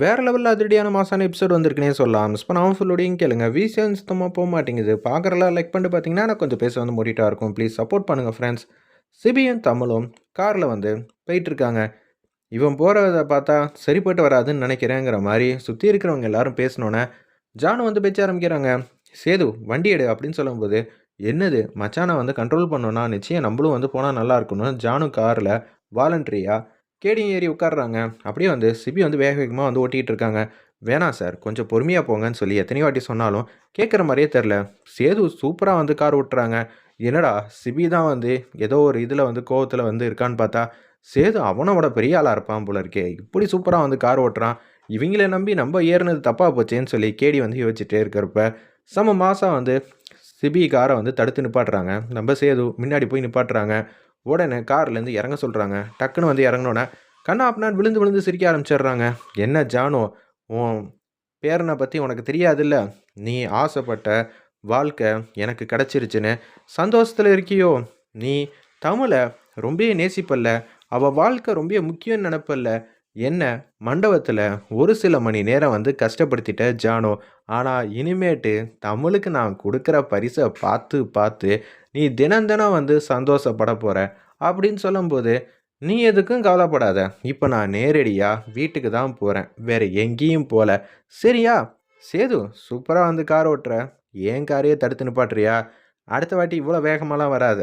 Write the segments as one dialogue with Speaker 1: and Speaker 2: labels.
Speaker 1: வேறு லெவலில் அதிரடியான மாசான எபிசோட் வந்திருக்குனே சொல்லலாம். மிஸ் பண்ணாமல் ஃபுல்லோடையும் கேளுங்க. விசிஎன் சுத்தமாக போக மாட்டேங்குது. பார்க்குறலாம் லைக் பண்ணிட்டு பார்த்தீங்கன்னா எனக்கு கொஞ்சம் பேச வந்து மூடிட்டா இருக்கும். ப்ளீஸ் சப்போர்ட் பண்ணுங்கள் ஃப்ரெண்ட்ஸ் சிபியும் தமிழும் காரில் வந்து போயிட்டுருக்காங்க இவன் போகிறத பார்த்தா சரிப்பட்டு வராதுன்னு நினைக்கிறேங்கிற மாதிரி சுற்றி இருக்கிறவங்க எல்லாரும் பேசினோன்னே ஜானு வந்து பேச்ச ஆரம்பிக்கிறாங்க. சேது வண்டி எடு அப்படின்னு சொல்லும்போது என்னது? மச்சானை வந்து கண்ட்ரோல் பண்ணோன்னா நிச்சயம் நம்மளும் வந்து போனால் நல்லா இருக்கணும் ஜானு காரில் வாலண்ட்ரியாக கேடி ஏறி உட்காடுறாங்க அப்படியே வந்து சிபி வந்து வேக வேகமாக வந்து ஓட்டிகிட்டு இருக்காங்க. வேணாம் சார் கொஞ்சம் பொறுமையாக போங்கன்னு சொல்லி எத்தனையோ வாட்டி சொன்னாலும் கேட்குற மாதிரியே தெரில சேது சூப்பராக வந்து கார் ஓட்டுறாங்க. என்னடா சிபி தான் வந்து ஏதோ ஒரு இதில் வந்து கோவத்தில் வந்து இருக்கான்னு பார்த்தா சேது அவனோட பெரிய ஆளாக இருப்பான் போல இருக்கே. இப்படி சூப்பராக வந்து கார் ஓட்டுறான். இவங்கள நம்பி நம்ம ஏறினது தப்பாக போச்சேன்னு சொல்லி கேடி வந்து யோசிச்சுட்டே இருக்கிறப்ப சம மாதம் வந்து சிபி காரை வந்து தடுத்து நிப்பாட்டுறாங்க. நம்ம சேது முன்னாடி போய் நிப்பாட்டுறாங்க. உடனே கார்லேருந்து இறங்க சொல்கிறாங்க டக்குன்னு வந்து இறங்கினோன்னே கண்ணா அப்படின்னா விழுந்து விழுந்து சிரிக்க ஆரம்பிச்சிடுறாங்க. என்ன ஜானோ உன் பேரனை பற்றி உனக்கு தெரியாதுல்ல? நீ ஆசைப்பட்ட வாழ்க்கை எனக்கு கிடச்சிருச்சுன்னு சந்தோஷத்தில் இருக்கியோ? நீ தமிழை ரொம்ப நேசிப்பல்ல. அவள் வாழ்க்கை ரொம்ப முக்கியம்னு நினப்பல்ல. என்ன மண்டபத்தில் ஒரு சில மணி நேரம் வந்து கஷ்டப்படுத்திட்ட ஜானோ. ஆனால் இனிமேட்டு தமிழுக்கு நான் கொடுக்குற பரிசை பார்த்து பார்த்து நீ தினம் தினம் வந்து சந்தோஷப்பட போகிற அப்படின்னு சொல்லும்போது நீ எதுக்கும் கவலைப்படாத. இப்போ நான் நேரடியாக வீட்டுக்கு தான் போகிறேன் வேறு எங்கேயும் போகல சரியா? சேது சூப்பராக வந்து கார் ஓட்டுற. ஏன் காரையே தடுத்து நிப்பாட்டுறியா? அடுத்த வாட்டி இவ்வளோ வேகமாலாம் வராத.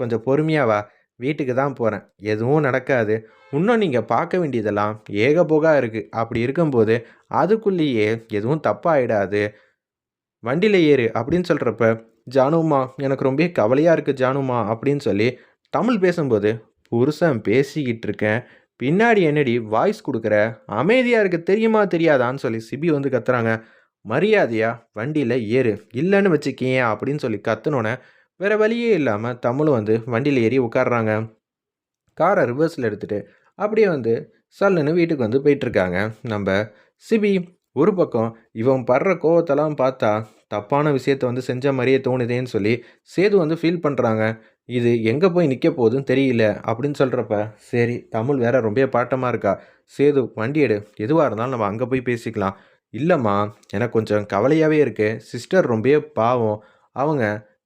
Speaker 1: கொஞ்சம் பொறுமையாக வா. வீட்டுக்கு தான் போகிறேன் எதுவும் நடக்காது. இன்னும் நீங்கள் பார்க்க வேண்டியதெல்லாம் ஏக போகா இருக்குது அப்படி இருக்கும்போது அதுக்குள்ளேயே எதுவும் தப்பாகிடாது வண்டியில் ஏறு அப்படின்னு சொல்கிறப்ப ஜானுமா எனக்கு ரொம்ப கவலையாக இருக்குது ஜானுமா அப்படின்னு சொல்லி தமிழ் பேசும்போது புருஷன் பேசிக்கிட்டு இருக்கேன். பின்னாடி என்னடி வாய்ஸ் கொடுக்குற? அமைதியாக இருக்க தெரியுமா தெரியாதான்னு சொல்லி சிபி வந்து கத்துறாங்க. மரியாதையா வண்டியில் ஏறு. இல்லைன்னு வச்சுக்கியேன் அப்படின்னு சொல்லி கத்துனோன்னே வேறு வழியே இல்லாமல் தமிழும் வந்து வண்டியில் ஏறி உட்காடுறாங்க காரை ரிவர்ஸில் எடுத்துகிட்டு அப்படியே வந்து சல்லுன்னு வீட்டுக்கு வந்து போயிட்டுருக்காங்க நம்ம சிபி ஒரு பக்கம் இவன் படுற கோவத்தெல்லாம் பார்த்தா தப்பான விஷயத்த வந்து செஞ்ச மாதிரியே தோணுதேன்னு சொல்லி சேது வந்து ஃபீல் பண்ணுறாங்க இது எங்கே போய் நிற்க போகுதுன்னு தெரியல அப்படின்னு சொல்கிறப்ப சரி தமிழ் வேற ரொம்ப பாட்டமாக இருக்கா? சேது வண்டி எடு. எதுவாக இருந்தாலும் நம்ம அங்கே போய் பேசிக்கலாம். இல்லைம்மா எனக்கு கொஞ்சம் கவலையாகவே இருக்குது சிஸ்டர் ரொம்ப பாவம். அவங்க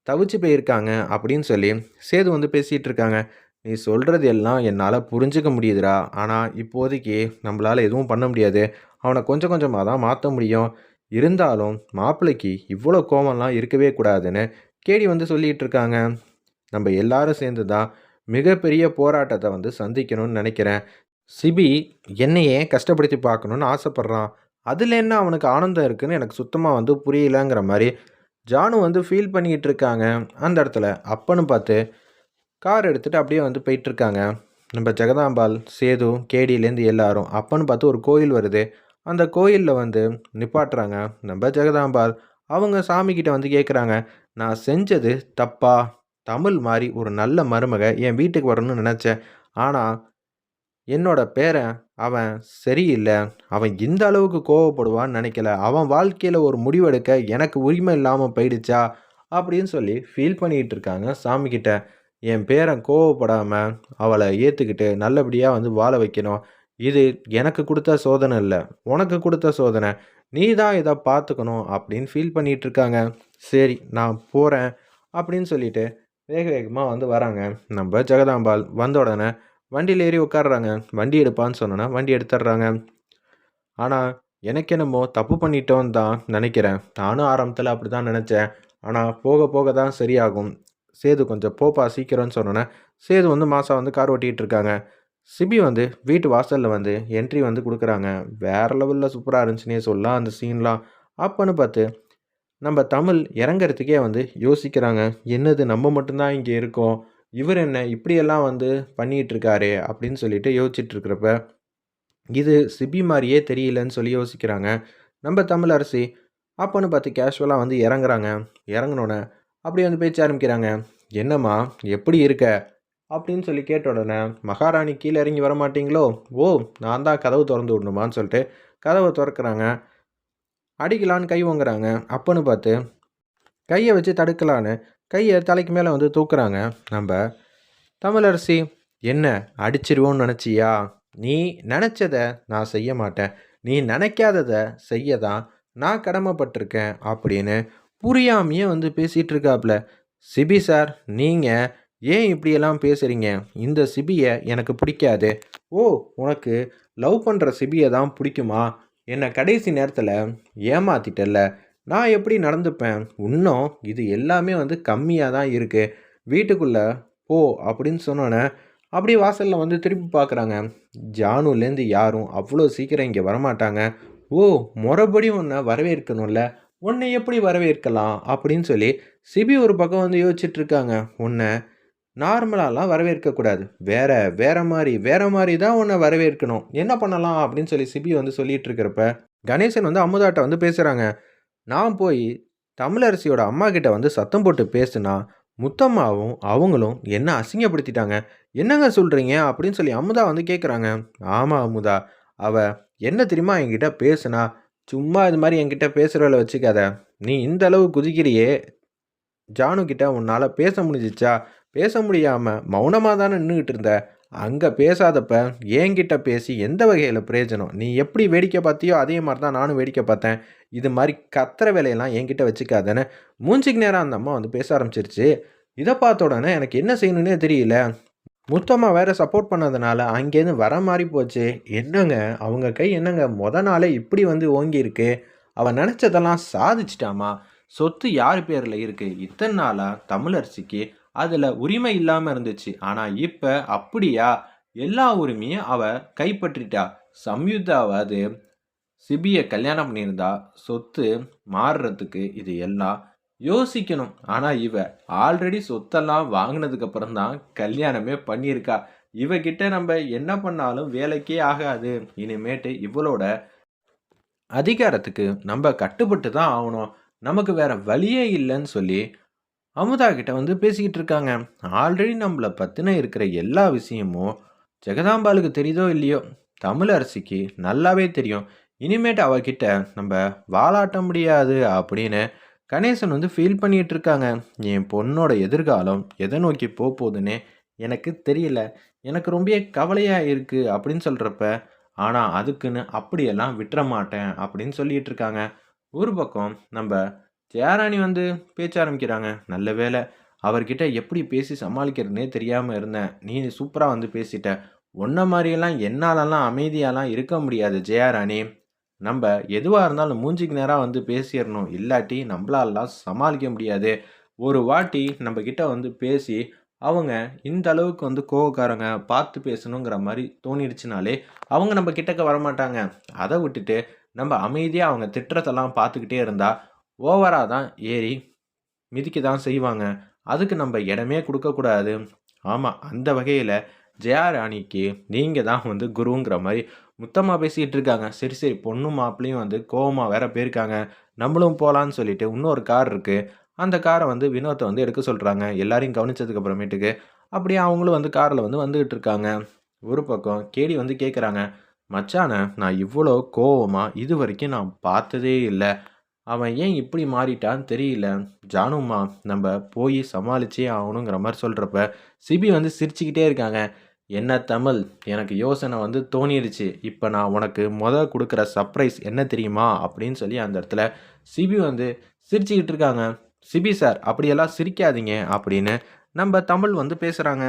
Speaker 1: தவிச்சு போயிருக்காங்க அப்படின்னு சொல்லி சேது வந்து பேசிகிட்டு இருக்காங்க. நீ சொல்கிறது எல்லாம் என்னால் புரிஞ்சுக்க முடியுதுடா. ஆனால் இப்போதைக்கு நம்மளால் எதுவும் பண்ண முடியாது. அவனை கொஞ்சம் கொஞ்சமாக தான் மாற்ற முடியும். இருந்தாலும் மாப்பிள்ளைக்கு இவ்வளோ கோவம்லாம் இருக்கவே கூடாதுன்னு கேடி வந்து சொல்லிகிட்டு இருக்காங்க நம்ம எல்லாரும் சேர்ந்து தான் மிகப்பெரிய போராட்டத்தை வந்து சந்திக்கணும்னு நினைக்கிறேன். சிபி என்னையே கஷ்டப்படுத்தி பார்க்கணுன்னு ஆசைப்பட்றான். அதில் என்ன அவனுக்கு ஆனந்தம் இருக்குதுன்னு எனக்கு சுத்தமாக வந்து புரியலங்கிற மாதிரி ஜானு வந்து ஃபீல் பண்ணிக்கிட்டு இருக்காங்க அந்த இடத்துல அப்பன்னு பார்த்து கார் எடுத்துகிட்டு அப்படியே வந்து போயிட்டுருக்காங்க நம்ம ஜெகதாம்பாள் சேது கேடியிலேருந்து எல்லாரும். அப்பன்னு பார்த்து ஒரு கோயில் வருது. அந்த கோயிலில் வந்து நிப்பாட்டுறாங்க. நம்ம ஜெகதாம்பாள் அவங்க சாமிக்கிட்ட வந்து கேட்குறாங்க நான் செஞ்சது தப்பா? தமிழ் மாதிரி ஒரு நல்ல மருமக என் வீட்டுக்கு வரணும்னு நினச்சேன். ஆனால் என்னோட பேரன் அவன் சரியில்லை. அவன் இந்த அளவுக்கு கோவப்படுவான்னு நினைக்கல. அவன் வாழ்க்கையில் ஒரு முடிவெடுக்க எனக்கு உரிமை இல்லாமல் போயிடுச்சா? அப்படின்னு சொல்லி ஃபீல் பண்ணிகிட்டு இருக்காங்க சாமிக்கிட்ட என் பேரன் கோவப்படாமல் அவளை ஏற்றுக்கிட்டு நல்லபடியாக வந்து வாழ வைக்கணும். இது எனக்கு கொடுத்த சோதனை இல்லை உனக்கு கொடுத்த சோதனை. நீ தான் இதை பார்த்துக்கணும் அப்படின்னு ஃபீல் பண்ணிகிட்டு இருக்காங்க சரி நான் போகிறேன் அப்படின்னு சொல்லிட்டு வேக வேகமாக வந்து வராங்க. நம்ம ஜெகதாம்பாள் வந்த உடனே வண்டியில் ஏறி உட்காடுறாங்க வண்டி எடுப்பான்னு சொன்னோன்னா வண்டி எடுத்துடுறாங்க ஆனால் எனக்கு என்னமோ தப்பு பண்ணிட்டோன்னு தான் நினைக்கிறேன். நானும் ஆரம்பத்தில் அப்படி தான் நினச்சேன். ஆனால் போக போக தான் சரியாகும். சேது கொஞ்சம் போப்பா சீக்கிரம்னு சொன்னோன்னே சேது வந்து மாதம் வந்து கார் ஓட்டிகிட்டு இருக்காங்க. சிபி வந்து வீட்டு வாசலில் வந்து என்ட்ரி வந்து கொடுக்குறாங்க. வேறு லெவலில் சூப்பராக இருந்துச்சுன்னே சொல்லலாம். அந்த சீன்லாம் அப்போன்னு பார்த்து நம்ம தமிழ் இறங்குறதுக்கே வந்து யோசிக்கிறாங்க. என்னது நம்ம மட்டும்தான் இங்கே இருக்கோம். இவர் என்ன இப்படியெல்லாம் வந்து பண்ணிகிட்டு இருக்காரு அப்படின்னு சொல்லிட்டு யோசிச்சுட்டு இருக்கிறப்ப இது சிபி மாதிரியே தெரியலன்னு சொல்லி யோசிக்கிறாங்க. நம்ம தமிழ் அரசி அப்போன்னு பார்த்து கேஷுவலாக வந்து இறங்குறாங்க. இறங்கினோன்னே அப்படி வந்து பேச்சு ஆரம்பிக்கிறாங்க. என்னம்மா எப்படி இருக்க? அப்படின்னு சொல்லி கேட்ட உடனே மகாராணி கீழே இறங்கி வர மாட்டீங்களோ ஓ நான் தான் கதவு திறந்து விடணுமான்னு சொல்லிட்டு கதவை திறக்கிறாங்க. அடிக்கலான்னு கை வாங்குறாங்க அப்போன்னு பார்த்து கையை வச்சு தடுக்கலான்னு கையை தலைக்கு மேலே வந்து தூக்குறாங்க. நம்ம தமிழரசி என்ன அடிச்சிருவோன்னு நினச்சியா? நீ நினச்சத நான் செய்ய மாட்டேன். நீ நினைக்காதத செய்ய தான் நான் கடமைப்பட்டிருக்கேன். அப்படின்னு புரியாமையே வந்து பேசிகிட்டு இருக்காப்புல சிபி சார் நீங்கள் ஏன் இப்படியெல்லாம் பேசுகிறீங்க இந்த சிபியை எனக்கு பிடிக்காது. ஓ உனக்கு லவ் பண்ணுற சிபியை தான் பிடிக்குமா? என்னை கடைசி நேரத்தில் ஏமாத்திட்டல நான் எப்படி நடந்துப்பேன்? இன்னும் இது எல்லாமே வந்து கம்மியாக தான் இருக்குது வீட்டுக்குள்ளே போ அப்படின்னு சொன்னோன்னே அப்படியே வாசலில் வந்து திருப்பி பார்க்குறாங்க ஜானுலேருந்து யாரும் அவ்வளோ சீக்கிரம் இங்கே வரமாட்டாங்க. ஓ முறைப்படி உன்னை வரவேற்கணும்ல. உன்னை எப்படி வரவேற்கலாம்? அப்படின்னு சொல்லி சிபி ஒரு பக்கம் வந்து யோசிச்சுட்ருக்காங்க உன்னை நார்மலாலாம் வரவேற்கக்கூடாது. வேற வேற மாதிரி வேற மாதிரி தான் உன்னை வரவேற்கணும். என்ன பண்ணலாம் அப்படின்னு சொல்லி சிபி வந்து சொல்லிட்டு இருக்கிறப்ப கணேசன் வந்து அமுதாட்ட வந்து பேசுகிறாங்க நான் போய் தமிழரசியோட அம்மா கிட்ட வந்து சத்தம் போட்டு பேசுனா முத்தம்மாவும் அவங்களும் என்ன அசிங்கப்படுத்திட்டாங்க? என்னங்க சொல்கிறீங்க அப்படின்னு சொல்லி அமுதா வந்து கேட்குறாங்க ஆமாம் அமுதா அவ என்ன தெரியுமா என்கிட்ட பேசுனா? சும்மா இது மாதிரி என்கிட்ட பேசுகிறவளை வச்சுக்காத. நீ இந்த அளவு குதிக்கிறியே. ஜானு கிட்ட உன்னால் பேச முடிஞ்சிச்சா? பேச முடியாமல் மௌனமாக தானே நின்றுக்கிட்டு இருந்த? அங்கே பேசாதப்ப என்கிட்ட பேசி எந்த வகையில் பிரயோஜனம்? நீ எப்படி வேடிக்கை பார்த்தியோ அதே மாதிரி தான் நானும் வேடிக்கை பார்த்தேன். இது மாதிரி கத்துற வேலையெல்லாம் என்கிட்ட வச்சுக்காதேன்னு மூஞ்சிக்கு நேரம் அந்த அம்மா வந்து பேச ஆரம்பிச்சிருச்சு. இதை பார்த்த உடனே எனக்கு என்ன செய்யணுன்னே தெரியல. முத்தம்மா வேற சப்போர்ட் பண்ணதுனால அங்கேருந்து வர மாதிரி போச்சு. என்னங்க? அவங்க கை என்னங்க? மொத நாளே இப்படி வந்து ஓங்கியிருக்கு. அவன் நினச்சதெல்லாம் சாதிச்சிட்டாமா? சொத்து யார் பேரில் இருக்குது இத்தனை நாளாக தமிழரசிக்கு அதில் உரிமை இல்லாமல் இருந்துச்சு. ஆனால் இப்போ அப்படியா? எல்லா உரிமையும் அவ கைப்பற்றிட்டா. சம்யுக்தாவாது சிபியை கல்யாணம் பண்ணியிருந்தா. சொத்து மாறுறதுக்கு இது எல்லாம் யோசிக்கணும். ஆனால் இவ ஆல்ரெடி சொத்தெல்லாம் வாங்கினதுக்கு அப்புறம் தான் கல்யாணமே பண்ணியிருக்கா. இவகிட்ட நம்ம என்ன பண்ணாலும் வேலைக்கே ஆகாது. இனிமேட்டு இவளோட அதிகாரத்துக்கு நம்ம கட்டுப்பட்டு தான் ஆகணும். நமக்கு வேற வழியே இல்லைன்னு சொல்லி அமுதா கிட்ட வந்து பேசிக்கிட்டு இருக்காங்க. ஆல்ரெடி நம்மளை பற்றின இருக்கிற எல்லா விஷயமும் ஜெகதாம்பாளுக்கு தெரியுதோ இல்லையோ? தமிழரசிக்கு நல்லாவே தெரியும். இனிமேட்டு அவகிட்ட நம்ம வாலாட்ட முடியாது அப்படின்னு கணேசன் வந்து ஃபீல் பண்ணிகிட்டு இருக்காங்க. என் பொண்ணோட எதிர்காலம் எதை நோக்கி போக எனக்கு தெரியல. எனக்கு ரொம்ப கவலையாக இருக்குது அப்படின்னு சொல்கிறப்ப ஆனால் அதுக்குன்னு அப்படியெல்லாம் விட்டுற மாட்டேன் அப்படின்னு சொல்லிகிட்டு இருக்காங்க. ஒரு பக்கம் நம்ம ஜெயராணி வந்து பேச்ச ஆரம்பிக்கிறாங்க. நல்ல வேலை அவர்கிட்ட எப்படி பேசி சமாளிக்கிறதுனே தெரியாமல் இருந்தேன். நீ சூப்பராக வந்து பேசிட்ட. ஒன்றை மாதிரியெல்லாம் என்னாலலாம் அமைதியாலாம் இருக்க முடியாது ஜெயாராணி. நம்ம எதுவாக இருந்தாலும் மூஞ்சிக்கு நேராக வந்து பேசிடணும். இல்லாட்டி நம்மளாலாம் சமாளிக்க முடியாது. ஒரு வாட்டி நம்ம கிட்ட வந்து பேசி அவங்க இந்த அளவுக்கு வந்து கோவக்காரங்க பார்த்து பேசணுங்கிற மாதிரி தோணிடுச்சுனாலே அவங்க நம்ம கிட்டக்க வரமாட்டாங்க. அதை விட்டுட்டு நம்ம அமைதியாக அவங்க திட்டத்தெல்லாம் பார்த்துக்கிட்டே இருந்தால் ஓவராக தான் ஏறி மிதிக்க தான் செய்வாங்க. அதுக்கு நம்ம இடமே கொடுக்கக்கூடாது ஆமாம் அந்த வகையில் ஜெயா ராணிக்கு நீங்கள் தான் வந்து குருங்கிற மாதிரி முத்தமாக பேசிக்கிட்டு இருக்காங்க. சரி சரி பொண்ணும் மாப்பிளையும் வந்து கோவமாக வேற போயிருக்காங்க. நம்மளும் போகலான்னு சொல்லிட்டு இன்னொரு கார் இருக்குது அந்த காரை வந்து வினோத்தை வந்து எடுக்க சொல்கிறாங்க எல்லாரையும் கவனித்ததுக்கு அப்புறமேட்டுக்கு அப்படியே அவங்களும் வந்து காரில் வந்து வந்துக்கிட்டு இருக்காங்க. ஒரு பக்கம் கேடி வந்து கேட்குறாங்க மச்சான நான் இவ்வளோ கோவமாக இது வரைக்கும் நான் பார்த்ததே இல்லை. அவன் ஏன் இப்படி மாறிட்டான்னு தெரியல. ஜானுமா நம்ம போய் சமாளிச்சே ஆகணுங்கிற மாதிரி சொல்கிறப்ப சிபி வந்து சிரிச்சுக்கிட்டே இருக்காங்க. என்ன தமிழ் எனக்கு யோசனை வந்து தோணிடுச்சு இப்போ நான் உனக்கு முத கொடுக்குற சர்ப்ரைஸ் என்ன தெரியுமா? அப்படின்னு சொல்லி அந்த இடத்துல சிபி வந்து சிரிச்சுக்கிட்டு இருக்காங்க. சிபி சார் அப்படியெல்லாம் சிரிக்காதீங்க அப்படின்னு நம்ம தமிழ் வந்து பேசுகிறாங்க